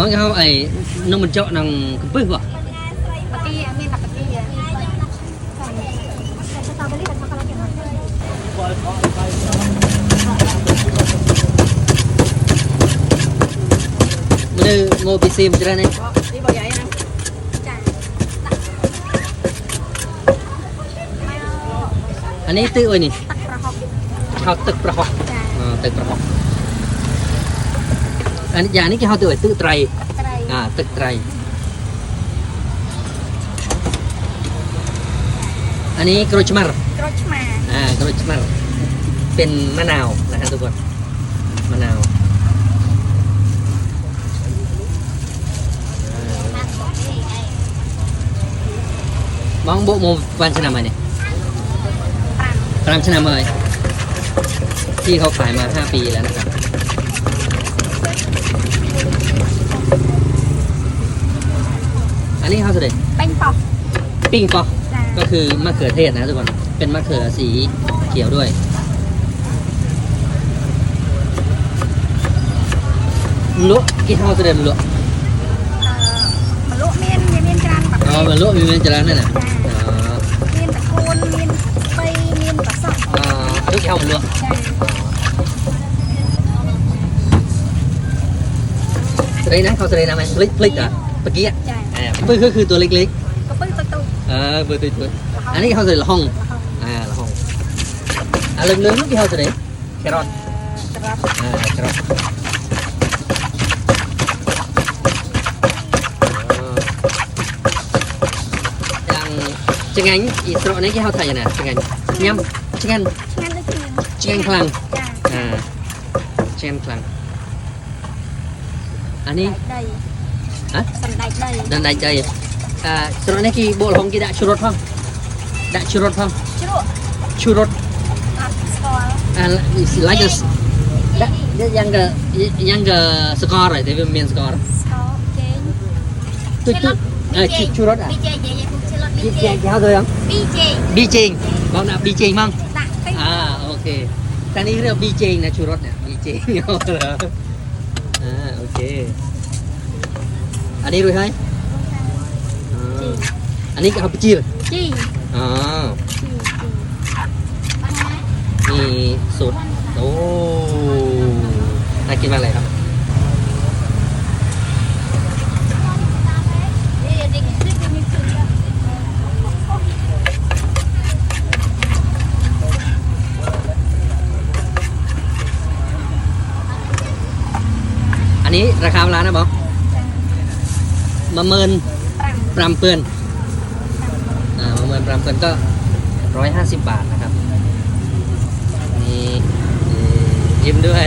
បងគេហៅអីនំបញ្ចុកនឹងកំពឹសបងមើលមកពីសៀមច្រើននេះនេះបងយាយណាអានេះទឹកអុយនេះហៅទឹកប្រហុកទឹកប្រហុក อกโกแลตอย่างนั้นมันเลยโมบิซีมันจะได้เนี่ยนี่บอกใหญ่นะจ้าอันนี้ตื้อไว้นี่ตักประหอบเขาตึกประหอกจ้าอ่าตึกประหอกอันนี้อย่างนี้เขาตื้อไว้ตื้อไตรไตรอ่าตึกไตร อันนี้กรชมารกรชมาอ่ากรชมารเป็นมะนาวนะฮะทุกคนมะนาวมองโบโมวันชนะมาเนี่ยปรังตามชนะมาเลยที่เขาขายมา 5 ปีแล้วนะครับ อันนี้เขาสุดเลย เป็นปอก ปิ้งปอจ้าก็คือมะเขือเทศนะทุกคน เป็นมะเขือสีเขียวด้วยลวกกี่เท่าสุดเลยลวกเอ่อมะลุเมียนเมียนจานแบบอ๋อมันลวกมีมันจะร้านนั่นน่ะอ๋อเมียนตะโกนเมียนไปเมียนตะซอกอ๋อลูกเท่ามันลวกจ้าสไลด์นะเขาสไลด์นะไหมพลิกพลิกอะเมื่อกี้อะจ้าอ่าปื้อก็คือตัวเล็กกระปื้อ ตุ๊กตุ๊กๆเออปื้อตัวตัวอันนี้เขาสไลด์ละห้องแล้วเขาอ่าละห้องอ่าเหลืองๆลูกที่เขาสไลด์แครอทกระรับอ่าแครอทอ๋ออย่างจังไงอีสระนี้ที่เขาถ่ายยังไงจังไงยำจังไงงั้นได้จริงจังไงคลังจ้าอ่าจังไงคลังอันนี้ได้ฮะสันได้ได้ dan dah jaya. Ah, serut ni ki bol hong ki dak curut phong. Dak curut phong. ชิรุ Curut อัดสกอร์ ah like a dak dia yang ke yang ke skor rồi, tapi main skor. สกอร์เจน Tu tu ah cu- curut ah. บีเจเจเจคุณเชลล์บี Bi เจ jeng hao thôi không? บีเจ Bi jeng. Bang nak bi jeng mang. ตักติ๊ก Ah, okey. Tadi dia bi jeng nak curut nak. Bi jeng. ah, okey. Ani rồi hai. Ah. Ani ke apa kecil? จีอ๋อจีจีมีสูตรโอ้น่ากินมากเลยครับเด็กเด็กเด็กมีคืนอันนี้ราคาร้านนะบอกมาเมิน ปรำเปือนอ่ามาเมินปรำเปือนก็ร้อยห้าสิบบาทนะครับนี่ยิ้มด้วย